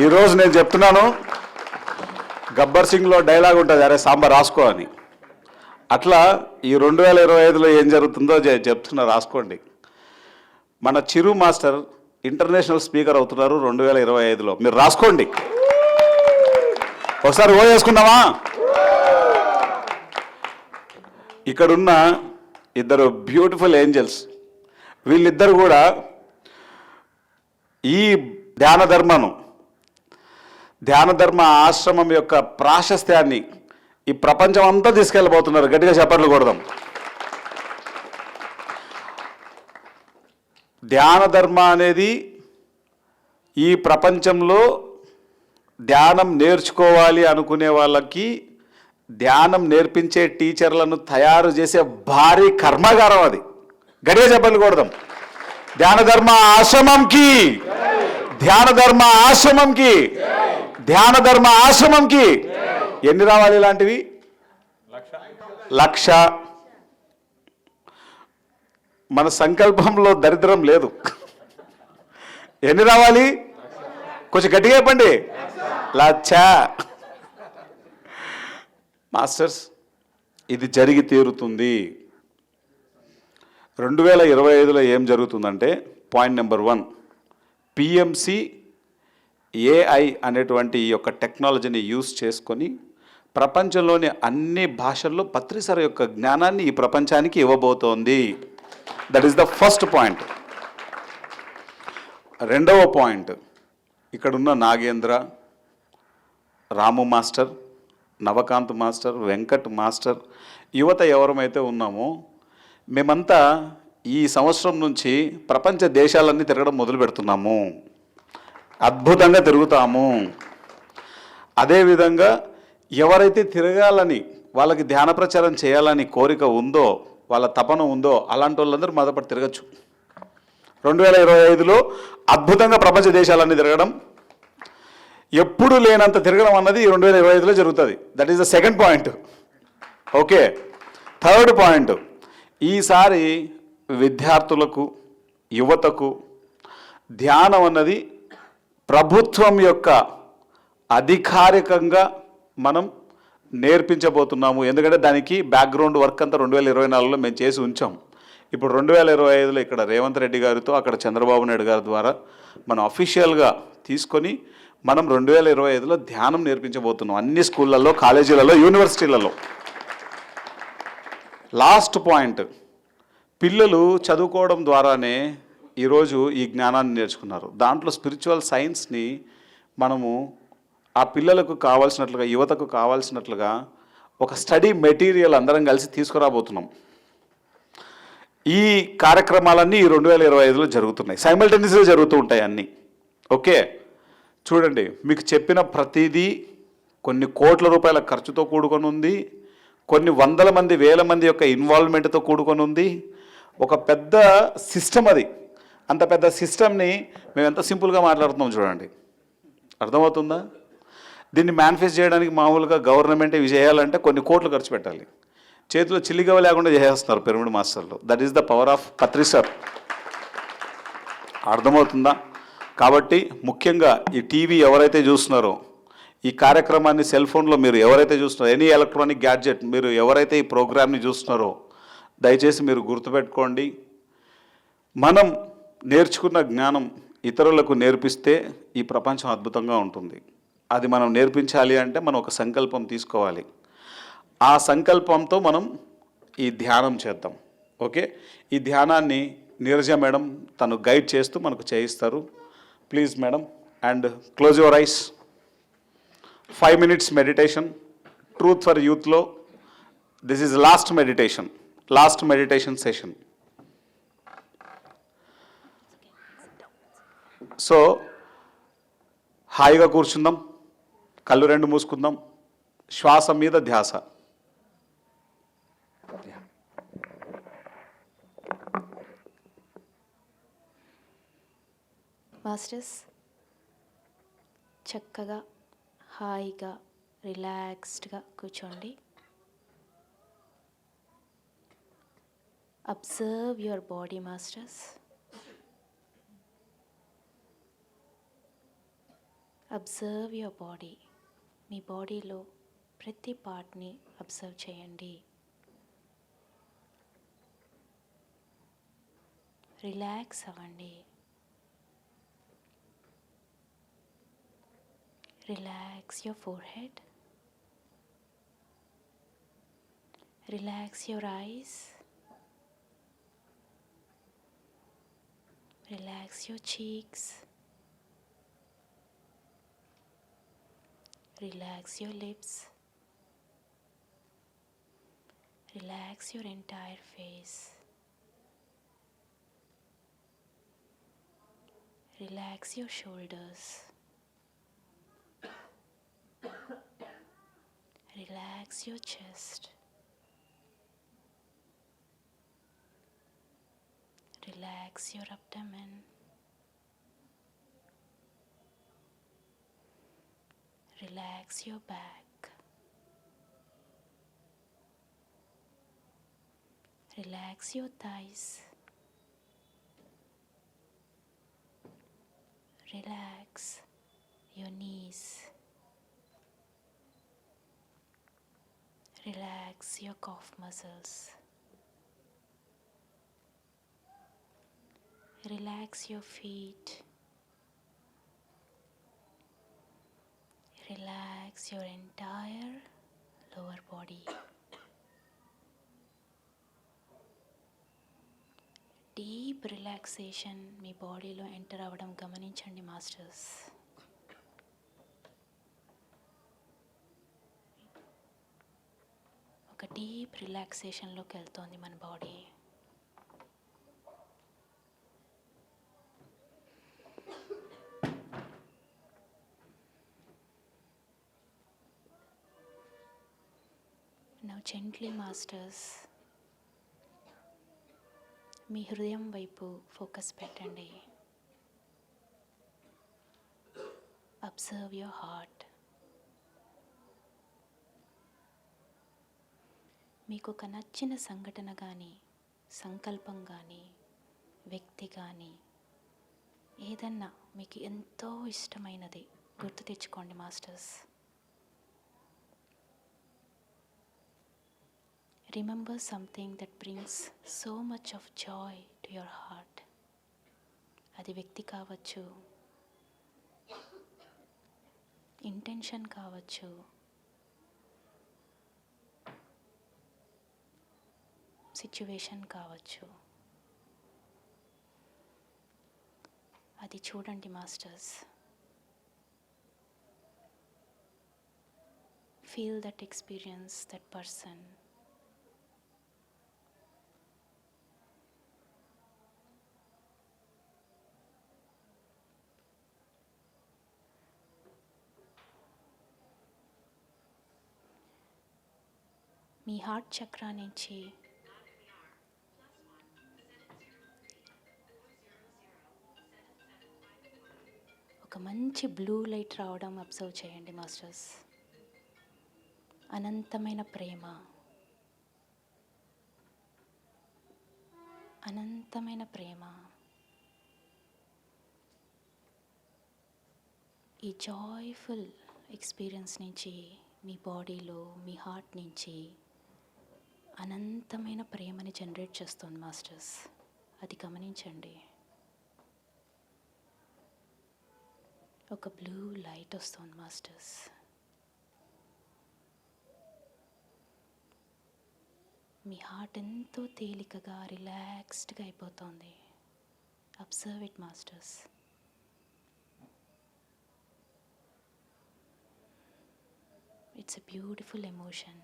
ఈరోజు నేను చెప్తున్నాను గబ్బర్ సింగ్లో డైలాగ్ ఉంటుంది అరే సాంబార్ రాసుకో అని. అట్లా ఈ రెండు వేల ఇరవై ఐదులో ఏం జరుగుతుందో చెప్తున్నా రాసుకోండి. మన చిరు మాస్టర్ ఇంటర్నేషనల్ స్పీకర్ అవుతున్నారు రెండు వేల ఇరవై ఐదులో. మీరు రాసుకోండి. ఒకసారి ఓ చేసుకుందామా ఇక్కడున్న ఇద్దరు బ్యూటిఫుల్ ఏంజల్స్ వీళ్ళిద్దరు కూడా ఈ ధ్యాన ధర్మను ధ్యాన ధర్మ ఆశ్రమం యొక్క ప్రాశస్త్యాన్ని ఈ ప్రపంచం అంతా తీసుకెళ్ళబోతున్నారు. గట్టిగా చప్పట్లు కొడదాం. ధ్యాన ధర్మ అనేది ఈ ప్రపంచంలో ధ్యానం నేర్చుకోవాలి అనుకునే వాళ్ళకి ధ్యానం నేర్పించే టీచర్లను తయారు చేసే భారీ కర్మాగారం అది. గడియ చెప్పలు కొడదాం. ధ్యాన ధర్మ ఆశ్రమంకి ధ్యాన ధర్మ ఆశ్రమంకి. ధ్యాన ధర్మ ఆశ్రమంకి. ఎన్ని రావాలి ఇలాంటివి? లక్ష. మన సంకల్పంలో దరిద్రం లేదు. ఎన్ని రావాలి? కొంచెం గట్టిగా చెప్పండి. లచ్చ మాస్టర్స్ ఇది జరిగి తీరుతుంది. రెండు వేల ఇరవై ఐదులో ఏం జరుగుతుందంటే point number one. PMC AI అనేటువంటి ఈ యొక్క టెక్నాలజీని యూస్ చేసుకొని ప్రపంచంలోని అన్ని భాషల్లో పత్రిసర యొక్క జ్ఞానాన్ని ఈ ప్రపంచానికి ఇవ్వబోతోంది. That is the first point రెండవ పాయింట్ ఇక్కడున్న Nagendra Ramu master Navakanth master Venkat master యువత ఎవరమైతే ఉన్నామో మేమంతా ఈ సంవత్సరం నుంచి ప్రపంచ దేశాలన్నీ తిరగడం మొదలు పెడుతున్నాము. అద్భుతంగా తిరుగుతాము. అదేవిధంగా ఎవరైతే తిరగాలని వాళ్ళకి ధ్యాన ప్రచారం చేయాలని కోరిక ఉందో వాళ్ళ తపన ఉందో అలాంటి వాళ్ళందరూ మొదపడి తిరగచ్చు. రెండు వేల ఇరవై ఐదులో అద్భుతంగా ప్రపంచ దేశాలన్నీ తిరగడం. ఎప్పుడు లేనంత తిరగడం అన్నది రెండు వేల ఇరవై ఐదులో జరుగుతుంది. That is the second point okay third point ఈసారి విద్యార్థులకు యువతకు ధ్యానం అన్నది ప్రభుత్వం యొక్క అధికారికంగా మనం నేర్పించబోతున్నాము. ఎందుకంటే దానికి బ్యాక్గ్రౌండ్ వర్క్ అంతా రెండు వేల ఇరవై నాలుగులో మేము చేసి ఉంచాం. ఇప్పుడు రెండు వేల ఇరవై ఐదులో ఇక్కడ రేవంత్ రెడ్డి గారితో అక్కడ చంద్రబాబు నాయుడు గారి ద్వారా మనం అఫీషియల్గా తీసుకొని మనం రెండు వేల ఇరవై ఐదులో ధ్యానం నేర్పించబోతున్నాం. అన్ని స్కూళ్ళల్లో కాలేజీలలో యూనివర్సిటీలలో. Last point. పిల్లలు చదువుకోవడం ద్వారానే ఈరోజు ఈ జ్ఞానాన్ని నేర్చుకున్నారు. దాంట్లో స్పిరిచువల్ సైన్స్ని మనము ఆ పిల్లలకు కావాల్సినట్లుగా యువతకు కావాల్సినట్లుగా ఒక స్టడీ మెటీరియల్ అందరం కలిసి తీసుకురాబోతున్నాం. ఈ కార్యక్రమాలన్నీ ఈ రెండు వేల ఇరవై ఐదులో జరుగుతున్నాయి. సైమల్టేనియస్గా జరుగుతూ ఉంటాయి అన్నీ. ఓకే? చూడండి మీకు చెప్పిన ప్రతిదీ కొన్ని కోట్ల రూపాయల ఖర్చుతో కూడుకొని ఉంది. కొన్ని వందల మంది వేల మంది యొక్క ఇన్వాల్వ్మెంట్తో కూడుకొని ఉంది. ఒక పెద్ద సిస్టమ్ అది. అంత పెద్ద సిస్టమ్ని మేము ఎంత సింపుల్గా మాట్లాడుతున్నాం చూడండి. అర్థమవుతుందా? దీన్ని మేనిఫెస్ట్ చేయడానికి మామూలుగా గవర్నమెంట్ ఇవి చేయాలంటే కొన్ని కోట్లు ఖర్చు పెట్టాలి. చేతిలో చిల్లిగవ లేకుండా చేసేస్తున్నారు పిరమిడ్ మాస్టర్లు. That is the power of Patri sir అర్థమవుతుందా? కాబట్టి ముఖ్యంగా ఈ టీవీ ఎవరైతే చూస్తున్నారో ఈ కార్యక్రమాన్ని సెల్ ఫోన్లో మీరు ఎవరైతే చూస్తున్నారో ఎనీ ఎలక్ట్రానిక్ గ్యాడ్జెట్ మీరు ఎవరైతే ఈ ప్రోగ్రామ్ని చూస్తున్నారో దయచేసి మీరు గుర్తుపెట్టుకోండి. మనం నేర్చుకున్న జ్ఞానం ఇతరులకు నేర్పిస్తే ఈ ప్రపంచం అద్భుతంగా ఉంటుంది. అది మనం నేర్పించాలి అంటే మనం ఒక సంకల్పం తీసుకోవాలి. ఆ సంకల్పంతో మనం ఈ ధ్యానం చేద్దాం. ఓకే? ఈ ధ్యానాన్ని నీరజ మేడం తను గైడ్ చేస్తూ మనకు చేయిస్తారు. Please madam and close your eyes. Five minutes meditation. Truth for యూత్లో. This is last meditation. Last meditation session. So హాయిగా కూర్చుందాం కళ్ళు రెండు మూసుకుందాం శ్వాస మీద ధ్యాస. మాస్టర్స్ చక్కగా హాయిగా రిలాక్స్డ్గా కూర్చోండి. Observe your body masters observe your body మీ బాడీలో ప్రతి పార్ట్ని అబ్జర్వ్ చేయండి. రిలాక్స్ అవ్వండి. Relax your forehead relax your eyes Relax your cheeks. Relax your lips. Relax your entire face. Relax your shoulders. Relax your chest. Relax your abdomen. Relax your back. Relax your thighs. Relax your knees. Relax your calf muscles. Relax your feet. Relax your entire lower body. Deep relaxation మీ బాడీలో enter అవ్వడం గమనించండి masters ఒక deep రిలాక్సేషన్లోకి వెళ్తోంది మన body now masters మీ హృదయం వైపు focus పెట్టండి. Observe your heart మీకు ఒక నచ్చిన సంఘటన కానీ సంకల్పం కానీ వ్యక్తి కానీ ఏదన్నా మీకు ఎంతో ఇష్టమైనది గుర్తు తెచ్చుకోండి masters. Remember something that brings so much of joy to your heart. అది వ్యక్తి కావచ్చు. ఇంటెన్షన్ కావచ్చు. సిచ్యువేషన్ కావచ్చు. అది చూడండి masters. Feel that experience that person me heart chakra నుంచి. ఒక మంచి బ్లూ లైట్ రావడం అబ్జర్వ్ చేయండి మాస్టర్స్. అనంతమైన ప్రేమ. అనంతమైన ప్రేమ. ఈ జాయ్ఫుల్ ఎక్స్పీరియన్స్ నుంచి మీ బాడీలో మీ హార్ట్ నుంచి అనంతమైన ప్రేమని జనరేట్ చేస్తుంది మాస్టర్స్. అది గమనించండి. ఒక బ్లూ లైట్ వస్తుంది మాస్టర్స్. మీ హార్ట్ ఎంతో తేలికగా రిలాక్స్డ్గా అయిపోతుంది. Observe it masters. It's a beautiful emotion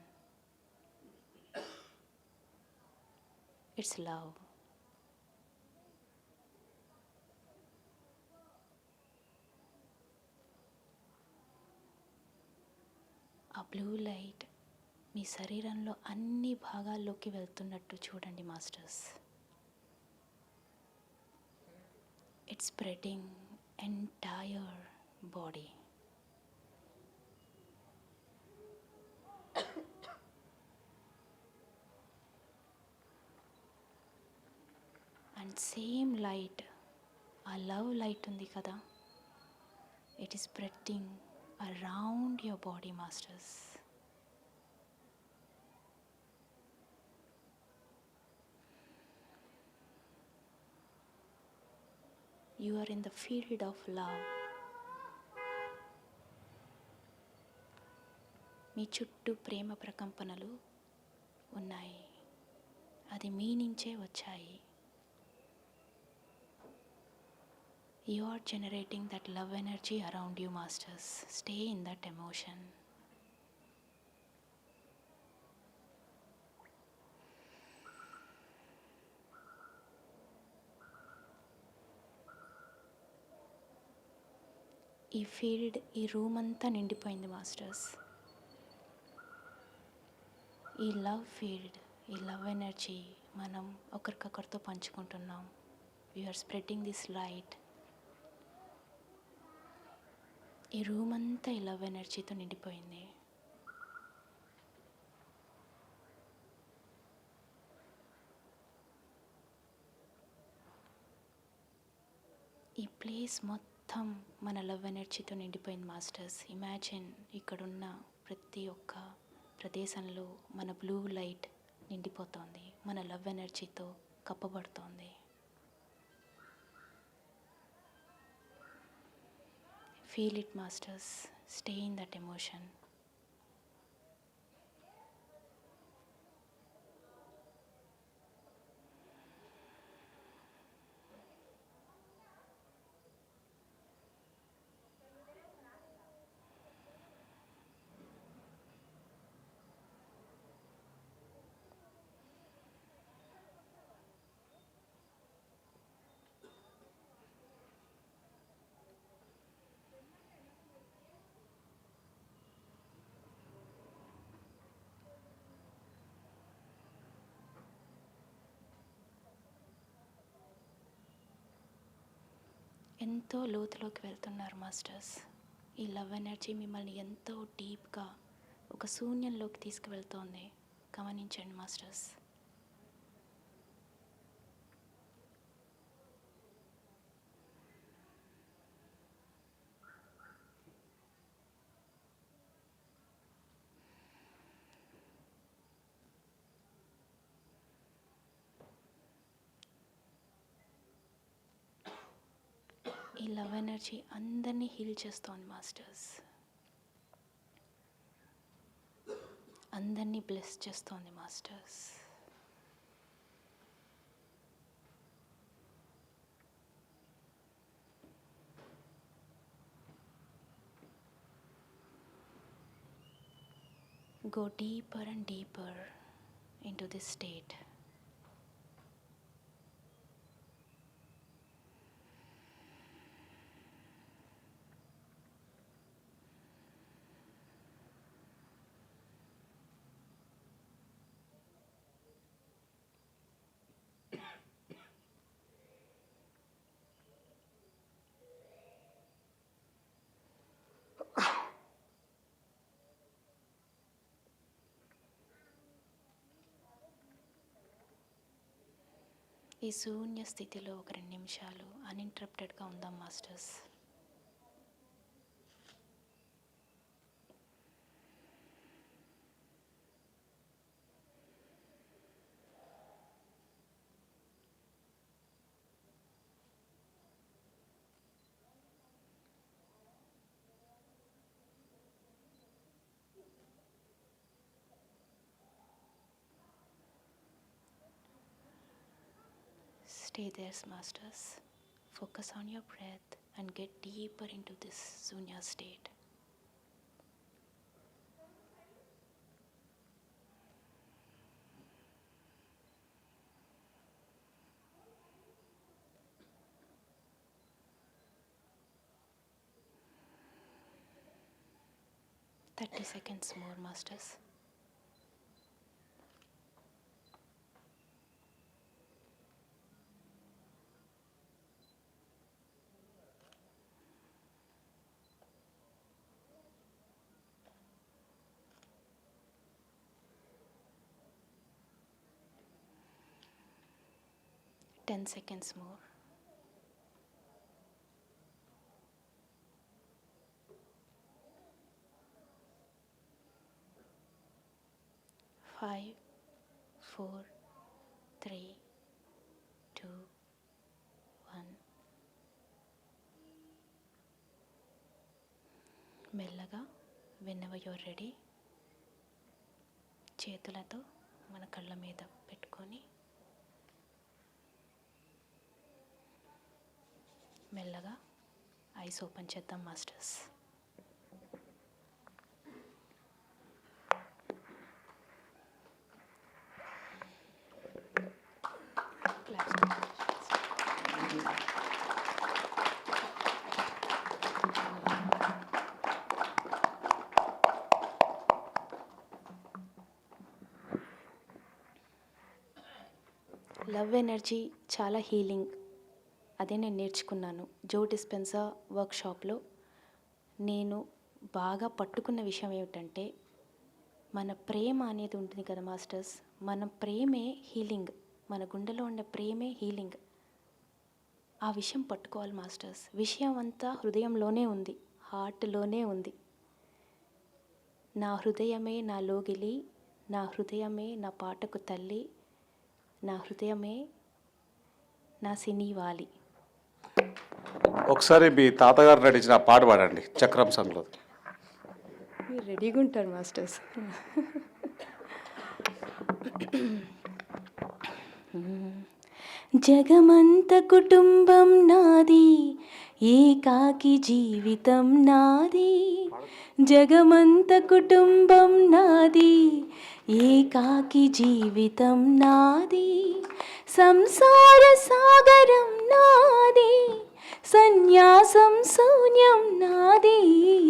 it's love ఆ బ్లూ లైట్ మీ శరీరంలో అన్ని భాగాల్లోకి వెళ్తున్నట్టు చూడండి masters it's spreading entire body same light ఆ లవ్ లైట్ ఉంది కదా. It is spreading around your body masters you are in the field of love మీ చుట్టూ ప్రేమ ప్రకంపనలు ఉన్నాయి. అది మీ నుంచే వచ్చాయి. You are generating that love energy around you masters stay in that emotion ఈ ఫీల్డ్ ఈ రూమ్ అంతా నిండిపోయింది మాస్టర్స్ ఈ లవ్ ఫీల్డ్ ఈ లవ్ ఎనర్జీ మనం ఒకరికొకరితో పంచుకుంటున్నాం. వీఆర్ స్ప్రెడ్డింగ్ దిస్ లైట్ ఈ రూమ్ అంతా ఈ లవ్ ఎనర్జీతో నిండిపోయింది. ఈ ప్లేస్ మొత్తం మన లవ్ ఎనర్జీతో నిండిపోయింది మాస్టర్స్. ఇమాజిన్ ఇక్కడున్న ప్రతి ఒక్క ప్రదేశంలో మన బ్లూ లైట్ నిండిపోతోంది మన లవ్ ఎనర్జీతో కప్పబడుతోంది. Feel it masters stay in that emotion ఎంతో లోతులోకి వెళ్తున్నారు మాస్టర్స్. ఈ లవ్ ఎనర్జీ మిమ్మల్ని ఎంతో డీప్గా ఒక శూన్యంలోకి తీసుకువెళ్తోంది. గమనించండి మాస్టర్స్. ఈ లవ్ ఎనర్జీ అందరినీ హీల్ చేస్తోంది మాస్టర్స్ అందరినీ బ్లెస్ చేస్తోంది masters Go deeper and deeper into this state. ఈ శూన్య స్థితిలో ఒక రెండు నిమిషాలు అన్ఇంటరప్టెడ్గా ఉందాం masters. Stay there, masters. Focus on your breath and get deeper into this Sunya state. Thirty seconds more, masters. 10 seconds more. Five, four, three, two, one మెల్లగా వెన్నవ యూర్ రెడీ చేతులతో మన కళ్ళ మీద పెట్టుకొని మెల్లగా ఐస్ ఓపెన్ చేద్దాం మాస్టర్స్. లవ్ ఎనర్జీ చాలా హీలింగ్ అదే నేను నేర్చుకున్నాను. జో డిస్పెన్సా వర్క్షాప్లో నేను బాగా పట్టుకున్న విషయం ఏమిటంటే మన ప్రేమ అనేది ఉంటుంది కదా మాస్టర్స్? మన ప్రేమే హీలింగ్. మన గుండెలో ఉండే ప్రేమే హీలింగ్. ఆ విషయం పట్టుకోవాలి మాస్టర్స్. విషయం అంతా హృదయంలోనే ఉంది. హార్ట్లోనే ఉంది. నా హృదయమే నా లోగిలి నా హృదయమే నా పాటకు తల్లి నా హృదయమే నా సినీవాలి ఒకసారి మీ తాతగారు నటించిన పాట పాడండి చక్రం సంగ్లో. మీరు రెడీగా ఉంటారు మాస్టర్స్. జగమంత కుటుంబం నాది ఏకాకి జీవితం నాది. జగమంత కుటుంబం నాది ఏకాకి జీవితం నాది. సంసార సాగరం నాది సన్యాసం శూన్యం నాది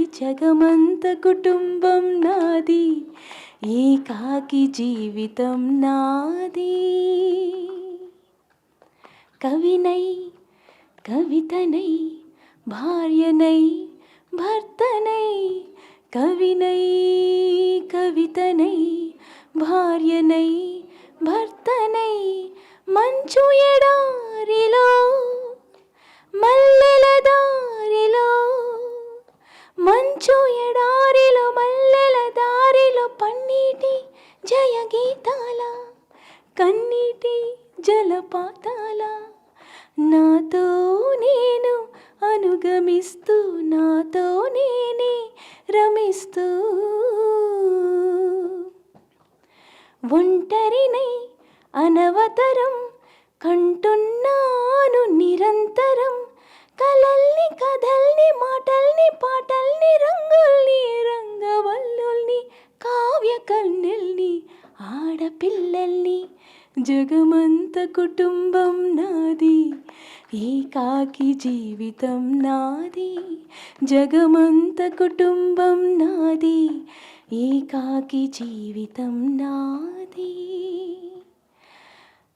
జగమంత కుటుంబం నాది ఏకాకి జీవితం నాది. కవినై కవితనై భార్యనై భర్తనై కవినై కవితనై భార్యనై భర్తనై మంచు ఎడారిలో మల్లెల దారిలో మంచు ఎడారిలో మల్లెల దారిలో పన్నీటి జయ గీతాల కన్నీటి జలపాతాల. నాతో నేను అనుగమిస్తూ నాతో నేనే రమిస్తూ. ఒంటరినై అనవతరం కంటున్నాను నిరంతరం. కలల్ని కథల్ని మాటల్ని పాటల్ని రంగుల్ని రంగవల్లుల్ని కావ్య కన్నెల్ని ఆడపిల్లల్ని జగమంత కుటుంబం నాది ఏకాకి జీవితం నాది జగమంత కుటుంబం నాది ఏకాకి జీవితం నాది.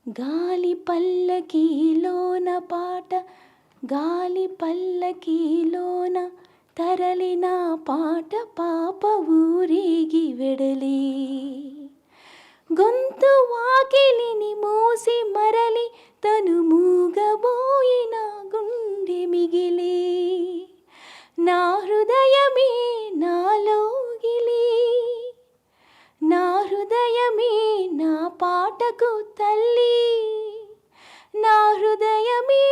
గాలి పల్లకీలోన పాట గాలి పల్లకీలోన తరలిన పాట పాప ఊరేగి వెడలి. గొంతు వాకిలిని మూసి మరలి తను మూగబోయిన గుండె మిగిలి. నా హృదయమే పాటకు తల్లి నా హృదయమే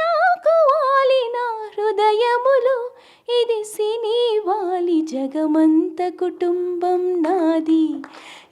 నాకు వాలి నా హృదయములు. ఇది సినీ వాలి జగమంత కుటుంబం నాది.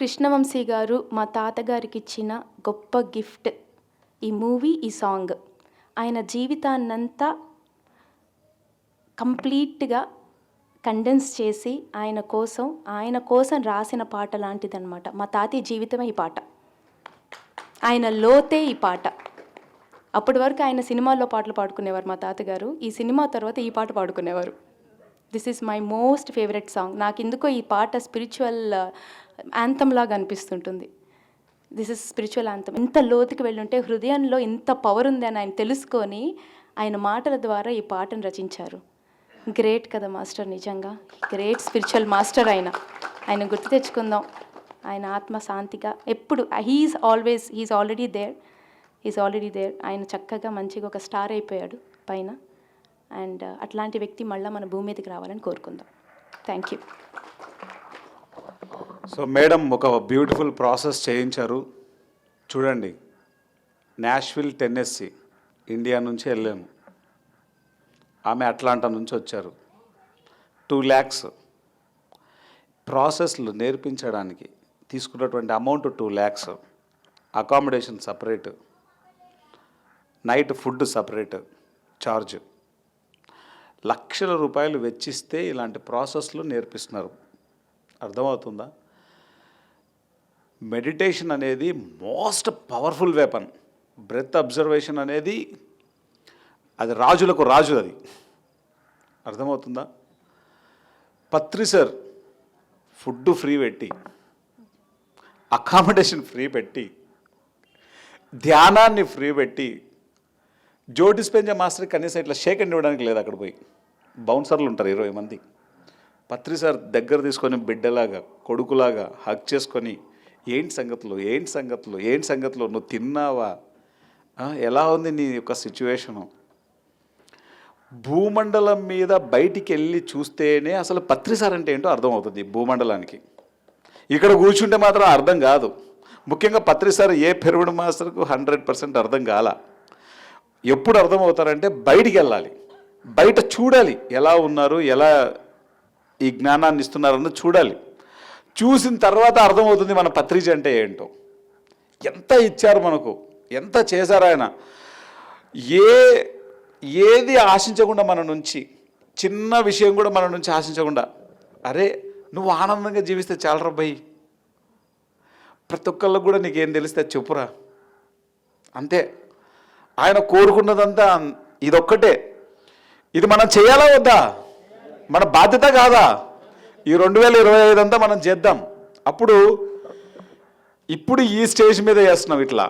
కృష్ణవంశీ గారు మా తాతగారికి ఇచ్చిన గొప్ప గిఫ్ట్. ఈ మూవీ ఈ సాంగ్. ఆయన జీవితాన్నంతా కంప్లీట్గా కండెన్స్ చేసి ఆయన కోసం ఆయన కోసం రాసిన పాట లాంటిదన్నమాట. మా తాతయ్య జీవితమే ఈ పాట. ఆయన లోతే ఈ పాట. అప్పటి వరకు ఆయన సినిమాల్లో పాటలు పాడుకునేవారు మా తాతగారు. ఈ సినిమా తర్వాత ఈ పాట పాడుకునేవారు. This is my most favourite song నాకు ఎందుకో ఈ పాట స్పిరిచువల్ యాంతంలాగా అనిపిస్తుంటుంది. దిస్ ఇస్ స్పిరిచువల్ యాంతం ఇంత లోతుకి వెళ్ళుంటే హృదయంలో ఇంత పవర్ ఉంది అని ఆయన తెలుసుకొని ఆయన మాటల ద్వారా ఈ పాటను రచించారు. గ్రేట్ కదా మాస్టర్ నిజంగా. గ్రేట్ స్పిరిచువల్ మాస్టర్ ఆయన. ఆయన గుర్తు తెచ్చుకుందాం. ఆయన ఆత్మ శాంతిగా ఎప్పుడు he's always he's already there is already there ఆయన చక్కగా మంచిగా ఒక స్టార్ అయిపోయాడు పైన. అండ్ uh, అట్లాంటి వ్యక్తి మళ్ళీ మన భూమి మీదకి రావాలని కోరుకుందాం. థ్యాంక్ యూ సో మేడం ఒక బ్యూటిఫుల్ ప్రాసెస్ చేయించారు. చూడండి నాష్విల్ టెన్నెస్సీ ఇండియా నుంచి వెళ్ళాము. ఆమె అట్లాంటా నుంచి వచ్చారు. టూ ల్యాక్స్. ప్రాసెస్లు నేర్పించడానికి తీసుకున్నటువంటి amount two lakhs. Accommodation separate. Night food separate charge లక్షల రూపాయలు వెచ్చిస్తే ఇలాంటి ప్రాసెస్లు నేర్పిస్తున్నారు. అర్థమవుతుందా? మెడిటేషన్ అనేది most powerful weapon. Breath observation అనేది అది రాజులకు రాజు అది. అర్థమవుతుందా? పత్రి సార్ ఫుడ్ ఫ్రీ పెట్టి అకామిడేషన్ ఫ్రీ పెట్టి ధ్యానాన్ని ఫ్రీ పెట్టి జో మాస్టర్ కనీసం ఇట్లా షేక్ అండ్ ఇవ్వడానికి లేదు అక్కడ పోయి. బౌన్సర్లు ఉంటారు ఇరవై మంది. పత్రి సార్ దగ్గర తీసుకొని బిడ్డలాగా కొడుకులాగా హక్ చేసుకొని ఏంటి సంగతులు ఏంటి సంగతులు ఏంటి సంగతులు? నువ్వు తిన్నావా? ఎలా ఉంది నీ యొక్క సిచ్యువేషను? భూమండలం మీద బయటికి వెళ్ళి చూస్తేనే అసలు పత్రిసారంటే అంటే ఏంటో అర్థమవుతుంది భూమండలానికి. ఇక్కడ కూర్చుంటే మాత్రం అర్థం కాదు. ముఖ్యంగా పత్రి సార్ ఏ పెరుగుడు మాస్టర్కు హండ్రెడ్ పర్సెంట్ అర్థం కాల. ఎప్పుడు అర్థమవుతారంటే బయటికి వెళ్ళాలి బయట చూడాలి ఎలా ఉన్నారు ఎలా ఈ జ్ఞానాన్ని ఇస్తున్నారన్నది చూడాలి. చూసిన తర్వాత అర్థమవుతుంది మన పత్రిక అంటే ఏంటో. ఎంత ఇచ్చారు మనకు? ఎంత చేశారు ఆయన? ఏ ఏది ఆశించకుండా మన నుంచి చిన్న విషయం కూడా మన నుంచి ఆశించకుండా అరే నువ్వు ఆనందంగా జీవిస్తే చాలా రబ్బాయి ప్రతి ఒక్కళ్ళకు కూడా నీకేం తెలిస్తే చెప్పురా. అంతే. ఆయన కోరుకున్నదంతా ఇదొక్కటే. ఇది మనం చేయాలా వద్దా? మన బాధ్యత కాదా? ఈ రెండు వేల ఇరవై ఐదు అంతా మనం చేద్దాం. అప్పుడు ఇప్పుడు ఈ స్టేజ్ మీద చేస్తున్నాం ఇట్లా.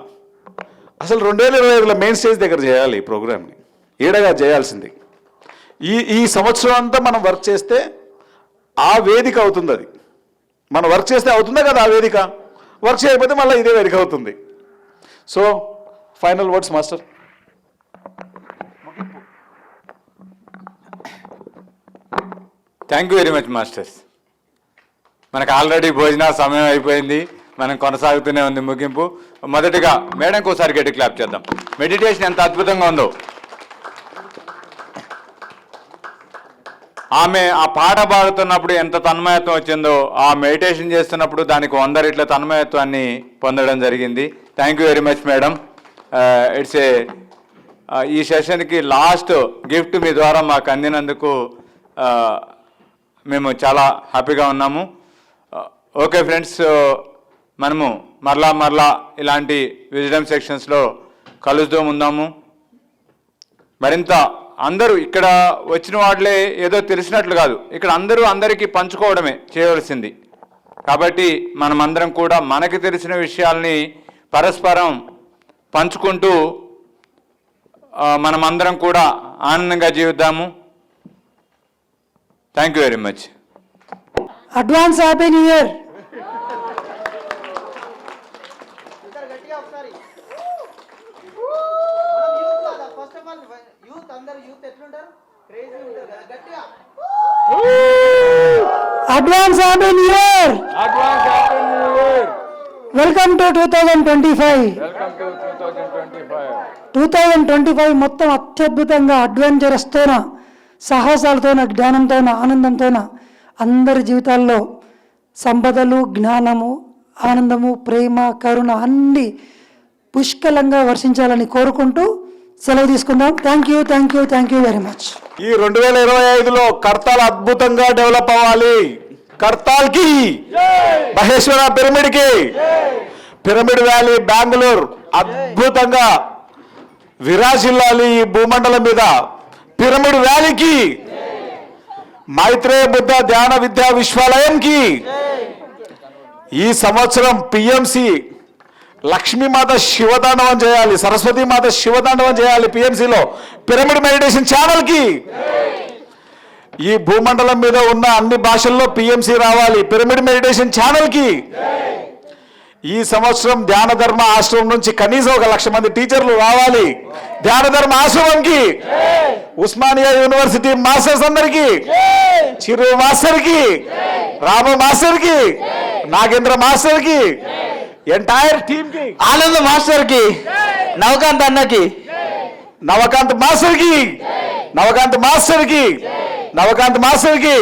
అసలు రెండు వేల ఇరవై ఐదులో మెయిన్ స్టేజ్ దగ్గర చేయాలి ఈ ప్రోగ్రామ్ని. ఏడగా చేయాల్సింది. ఈ ఈ సంవత్సరం అంతా మనం వర్క్ చేస్తే ఆ వేదిక అవుతుంది అది. మనం వర్క్ చేస్తే అవుతుందా కదా ఆ వేదిక? వర్క్ చేయకపోతే మళ్ళీ ఇదే వేదిక అవుతుంది. So final words master. Thank you very much masters మనకు ఆల్రెడీ భోజన సమయం అయిపోయింది. మనం కొనసాగుతూనే ఉంది ముగింపు. మొదటిగా మేడంకి ఒకసారి గట్టి క్లాప్ చేద్దాం. మెడిటేషన్ ఎంత అద్భుతంగా ఉందో. ఆమె ఆ పాట పాడుతున్నప్పుడు ఎంత తన్మయత్వం వచ్చిందో ఆ మెడిటేషన్ చేస్తున్నప్పుడు దానికి వంద రెట్ల తన్మయత్వాన్ని పొందడం జరిగింది. Thank you very much madam it's a ఈ సెషన్కి లాస్ట్ గిఫ్ట్ మీ ద్వారా మాకు అందినందుకు uh, మేము చాలా హ్యాపీగా ఉన్నాము. Uh, ఓకే ఫ్రెండ్స్ uh, మనము మరలా మరలా ఇలాంటి విజిటమ్ సెక్షన్స్లో కలుస్తూ ఉందాము మరింత అందరూ ఇక్కడ వచ్చిన వాళ్ళే ఏదో తెలిసినట్లు కాదు. ఇక్కడ అందరూ అందరికీ పంచుకోవడమే చేయవలసింది. కాబట్టి మనమందరం కూడా మనకి తెలిసిన విషయాల్ని పరస్పరం పంచుకుంటూ uh, మనమందరం కూడా ఆనందంగా జీవిద్దాము. Thank you very much advance happy new year advance happy new year welcome to two thousand twenty five two thousand twenty five మొత్తం అత్యద్భుతంగా అడ్వెంచరస్తోన సాహసాలతోన జ్ఞానంతోన ఆనందంతోన అందరి జీవితాల్లో సంపదలు జ్ఞానము ఆనందము ప్రేమ కరుణ అన్ని పుష్కలంగా వర్షించాలని కోరుకుంటూ సెలవు తీసుకుందాం. Thank you thank you thank you very much ఈ రెండు వేల ఇరవై ఐదులో కర్తాల్ అద్భుతంగా డెవలప్ అవ్వాలి. కర్తాల్కి మహేశ్వర పిరమిడ్కి. పిరమిడ్ వ్యాలీ బెంగళూరు అద్భుతంగా విరాజిల్లాలి ఈ భూమండలం మీద. పిరమిడ్ వ్యాలీకి. మైత్రేయ బుద్ధ ధ్యాన విద్యా విశ్వాలయంకి. ఈ సంవత్సరం పిఎంసి లక్ష్మీమాత శివతాండవం చేయాలి సరస్వతి మాత శివతాండవం చేయాలి పిఎంసిలో. పిరమిడ్ మెడిటేషన్ ఛానల్కి. ఈ భూమండలం మీద ఉన్న అన్ని భాషల్లో పిఎంసి రావాలి పిరమిడ్ మెడిటేషన్ ఛానల్కి. ఈ సంవత్సరం ధ్యాన ధర్మ ఆశ్రమం నుంచి కనీసం ఒక లక్ష మంది టీచర్లు రావాలి. ధ్యాన ధర్మ ఆశ్రమంకి. ఉస్మానియా యూనివర్సిటీ మాస్టర్స్ అందరికి. చిరు మాస్టర్కి. రామ మాస్టర్కి. నాగేంద్ర మాస్టర్కి. ఎంటైర్ టీమ్కి ఆనంద్ మాస్టర్కి నవకాంత్ అన్నకి. నవకాంత్ మాస్టర్కి. నవకాంత్ మాస్టర్కి. నవకాంత్ మాస్టర్కి.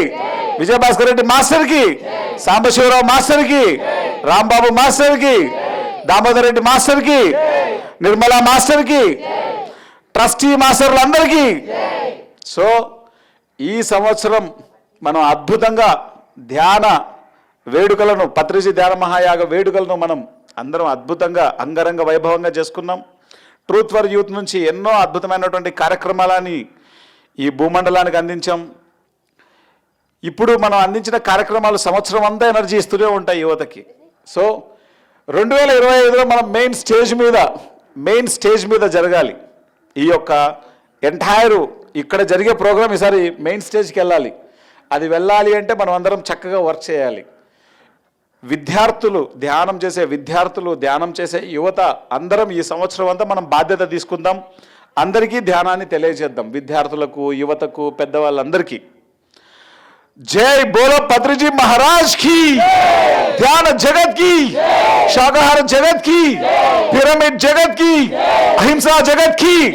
విజయభాస్కర్ రెడ్డి మాస్టర్కి. సాంబశివరావు మాస్టర్కి. రాంబాబు మాస్టర్కి దామోదర్ రెడ్డి మాస్టర్కి నిర్మలా మాస్టర్కి ట్రస్టీ మాస్టర్లందరికీ. సో ఈ సంవత్సరం మనం అద్భుతంగా ధ్యాన వేడుకలను పత్రిజీ ధ్యాన మహాయాగ వేడుకలను మనం అందరం అద్భుతంగా అంగరంగ వైభవంగా చేసుకున్నాం. ట్రూత్ ఫర్ యూత్ నుంచి ఎన్నో అద్భుతమైనటువంటి కార్యక్రమాలని ఈ భూమండలానికి అందించాం. ఇప్పుడు మనం అందించిన కార్యక్రమాలు సంవత్సరం అంతా ఎనర్జీ ఇస్తూనే ఉంటాయి యువతకి. సో రెండు వేల ఇరవై ఐదులో మనం మెయిన్ స్టేజ్ మీద మెయిన్ స్టేజ్ మీద జరగాలి. ఈ యొక్క ఎంటైర్ ఇక్కడ జరిగే ప్రోగ్రామ్ ఈసారి మెయిన్ స్టేజ్కి వెళ్ళాలి. అది వెళ్ళాలి అంటే మనం అందరం చక్కగా వర్క్ చేయాలి. విద్యార్థులు ధ్యానం చేసే విద్యార్థులు ధ్యానం చేసే యువత అందరం ఈ సంవత్సరం అంతా మనం బాధ్యత తీసుకుందాం. అందరికీ ధ్యానాన్ని తెలియజేద్దాం. విద్యార్థులకు యువతకు పెద్దవాళ్ళందరికీ. जय बोलो पत्र जी महाराज की। ध्यान जगत की। शाकाहार जगत की। पिरामिड जगत की। अहिंसा जगत की।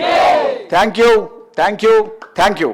Thank you thank you thank you